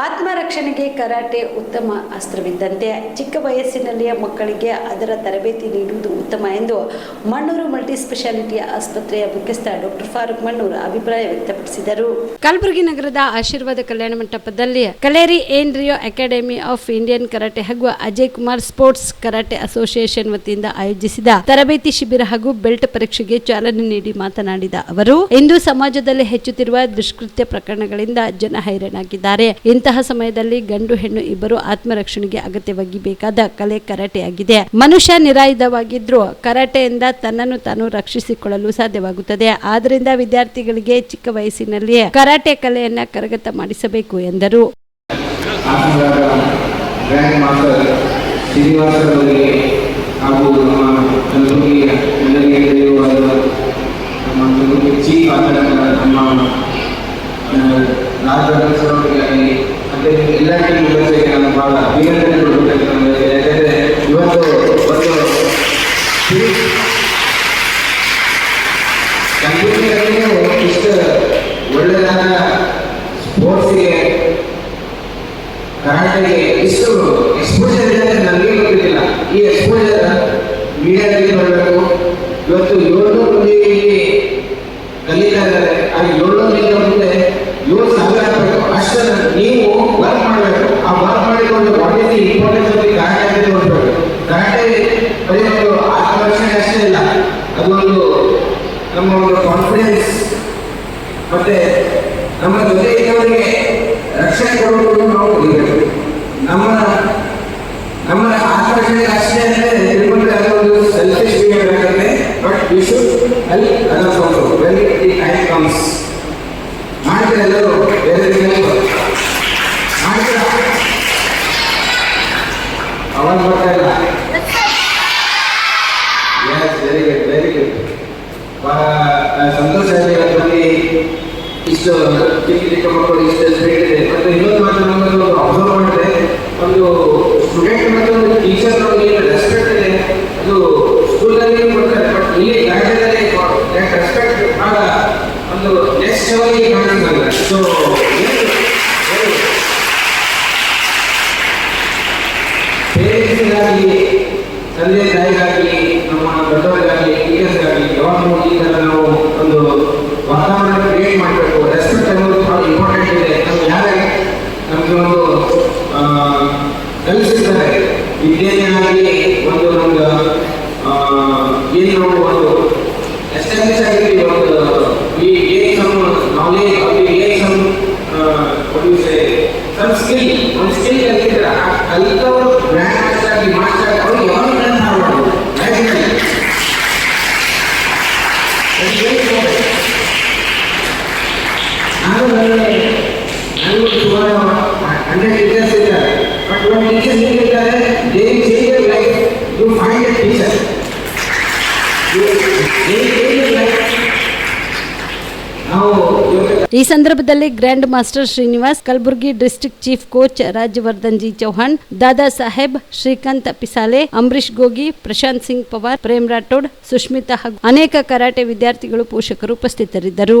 ಆತ್ಮರಕ್ಷಣೆಗೆ karate ಉತ್ತಮ ಅಸ್ತ್ರವಿದ್ದಂತೆ ಚಿಕ್ಕ ವಯಸ್ಸಿನಲ್ಲಿಯೇ ಮಕ್ಕಳಿಗೆ ಅದರ ತರಬೇತಿ ನೀಡುವುದು ಉತ್ತಮ ಎಂದು ಮಣ್ಣೂರು ಮಲ್ಟಿ ಸ್ಪೆಷಾಲಿಟಿ ಆಸ್ಪತ್ರೆಯ ಮುಖ್ಯಸ್ಥ ಡಾಕ್ಟರ್ ಫಾರೂಕ್ ಮಣ್ಣೂರು ಅಭಿಪ್ರಾಯ ವ್ಯಕ್ತಪಡಿಸಿದರು. ಕಲಬುರಗಿ ನಗರದ ಆಶೀರ್ವಾದ ಕಲ್ಯಾಣ ಮಂಟಪದಲ್ಲಿ ಕಲೇರಿ ಏನ್ Rio academy of Indian karate ಹಾಗೂ Ajay Kumar sports karate association ವತಿಯಿಂದ ಆಯೋಜಿಸಿದ ತರಬೇತಿ ಶಿಬಿರ ಹಾಗೂ ಬೆಲ್ಟ್ ಪರೀಕ್ಷೆಗೆ ಚಾಲನೆ ನೀಡಿ ಮಾತನಾಡಿದ ಅವರು, ಇಂದು ಸಮಾಜದಲ್ಲಿ ಹೆಚ್ಚುತ್ತಿರುವ ದುಷ್ಕೃತ್ಯ ಪ್ರಕರಣಗಳಿಂದ ಜನ ಹೈರಾಣಾಗಿದ್ದಾರೆ. ಇಂತಹ ಸಮಯದಲ್ಲಿ ಗಂಡು ಹೆಣ್ಣು ಇಬ್ಬರು ಆತ್ಮರಕ್ಷಣೆಗೆ ಅಗತ್ಯವಾಗಿ ಬೇಕಾದ ಕಲೆ ಕರಾಟೆಯಾಗಿದೆ. ಮನುಷ್ಯ ನಿರಾಯುಧವಾಗಿದ್ರೂ ಕರಾಟೆಯಿಂದ ತನ್ನನ್ನು ತಾನು ರಕ್ಷಿಸಿಕೊಳ್ಳಲು ಸಾಧ್ಯವಾಗುತ್ತದೆ. ಆದ್ದರಿಂದ ವಿದ್ಯಾರ್ಥಿಗಳಿಗೆ ಚಿಕ್ಕ ವಯಸ್ಸಿನಲ್ಲಿಯೇ ಕರಾಟೆ ಕಲೆಯನ್ನ ಕರಗತ ಮಾಡಿಸಬೇಕು ಎಂದರು. ನಮ್ಮ ಟೀಮ್ ಮೆಂಬರ್ಸ್ಗೆ ನಾನು ಬಹಳ ಅಭಿನಂದನೆ ಕೊಡಬೇಕು ನಮಗೆ ಯಾಕಂದರೆ ಇವತ್ತು ಒಂದು ಕಲಬುರಗಿಯಲ್ಲಿ ಇಷ್ಟು ಒಳ್ಳೆಯದಾದ ಸ್ಪೋರ್ಟ್ಸ್ಗೆ ಕರಾಟೆಗೆ ಇಷ್ಟು ಎಕ್ಸ್ಪೋಜರ್ ಇದೆ ಅಂತ ನನಗೆ ಗೊತ್ತಿರಲಿಲ್ಲ ಈ ಎಕ್ಸ್ಪೋಜರ್ ಮೀಡಿಯಾದಲ್ಲಿ ಬರಬೇಕು. ಇವತ್ತು ಏಳ್ನೂರು ಮಂದಿ ಇಲ್ಲಿ ಕಲಿತಾ ಇದ್ದಾರೆ. ಆ ಏಳ್ನೂರು ಮುಂದೆ ಏಳು ಸಾವಿರ ಆಗಬೇಕು ಅಷ್ಟನ್ನು ನೀವು ವರ್ಕ್ ಮಾಡಬೇಕು ಆ ವರ್ಕ್ ಮಾಡಿಕೊಂಡು what is the importance of the karate ಅಂತ ನೋಡ್ಬೇಕು ಕರಾಟೆ ಬರೀ ಒಂದು ಆತ್ಮರಕ್ಷಣೆ ಅಷ್ಟೇ ಇಲ್ಲ ಅದೊಂದು ನಮ್ಮ ಒಂದು ಕಾನ್ಫಿಡೆನ್ಸ್ ಮತ್ತೆ ನಮ್ಮ ಜೊತೆ ಇದ್ದವರಿಗೆ ರಕ್ಷಣೆ ಕೊಡುವುದು ನಾವು ಕಲಿಬೇಕು ನಮ್ಮ ನಮ್ಮ ಆಕರ್ಷಣೆ ಅಷ್ಟೇ ಅಂದರೆ ತಿಳ್ಕೊಂಡ್ರೆ ಅದೊಂದು ಸೆಲ್ಫಿಶ್ ಬಿಹೇವಿಯರ್ ಆಗುತ್ತೆ but we should help others also it the time comes ಮಾಡ್ತಾರೆ ಎಲ್ಲರೂ? ಬೇರೆ ಮಾಡ್ತೀರಾ? ಅವಾಗ ಬರ್ತಾ ಇಲ್ಲ. ಎಸ್ ವೆರಿ ಗುಡ್ ವೆರಿ ಸಂತೋಷ ಇದೆ ಅದರಲ್ಲಿ ಇಷ್ಟು ಚಿಕ್ಕ ಚಿಕ್ಕ ಮಕ್ಕಳು ಇಷ್ಟು ಇನ್ನೊಂದು ಮಾತು ಒಂದು ಅಬ್ಸರ್ವ್ ಮಾಡಿದ್ರೆ ಒಂದು ಸ್ಟೂಡೆಂಟ್ ಮತ್ತು ಒಂದು ಟೀಚರ್ ಏನು ರೆಸ್ಪೆಕ್ಟ್ ಇದೆ ಅದು ಸ್ಕೂಲಲ್ಲಿ ಕೊಡ್ತಾರೆ ಬಟ್ ಇಲ್ಲಿ ಗಾರ್ಡನಲ್ಲಿ ರೆಸ್ಪೆಕ್ಟ್ ಭಾಳ ಒಂದು ನೆಕ್ಸ್ಟ್ ಲೆವೆಲ್ಗೆ ಸೊ ಪೇರೆಂಟ್ಸ್ಗಾಗಲಿ ತಂದೆ ತಾಯಿಗಾಗಲಿ ಕಲಿಸಿದ್ದಾರೆ ವಿಜ್ಞಾನಿಯಾಗಿ ಒಂದು ಒಂದು ಏನು ಒಂದು ಎಸ್ಟಾಬ್ಲಿಷ್ ಆಗಿರ್ತೀವಿ ಒಂದು we and knowledge we and some what you say some skill ಒಂದು ಸ್ಕಿಲ್ ಕಲಿತಿದ್ರೆ ಕಲಿತವರು ಗ್ರ್ಯಾಂಡ್ ಮಾಸ್ಟರ್ ಆಗಿ ಮಾಸ್ಟರ್ ಆಗಿ ಅವ್ರಿಗೆ ಯಾವಾಗ ಗ್ರ್ಯಾಂಡ್ ನಾನು ನಾನು ಸುಮಾರು ಹಂಡ್ರೆಡ್ ಈ ಸಂದರ್ಭದಲ್ಲಿ grand master Srinivas Kalaburagi district chief coach Rajyavardhan G Chauhan, Dada Saheb, Srikanth Pisale Ambarish Gogi, Prashant Singh Pawar, Prem Rathod, Sushmita ಹಾಗೂ ಅನೇಕ ಕರಾಟೆ ವಿದ್ಯಾರ್ಥಿಗಳು ಪೋಷಕರು ಉಪಸ್ಥಿತರಿದ್ದರು.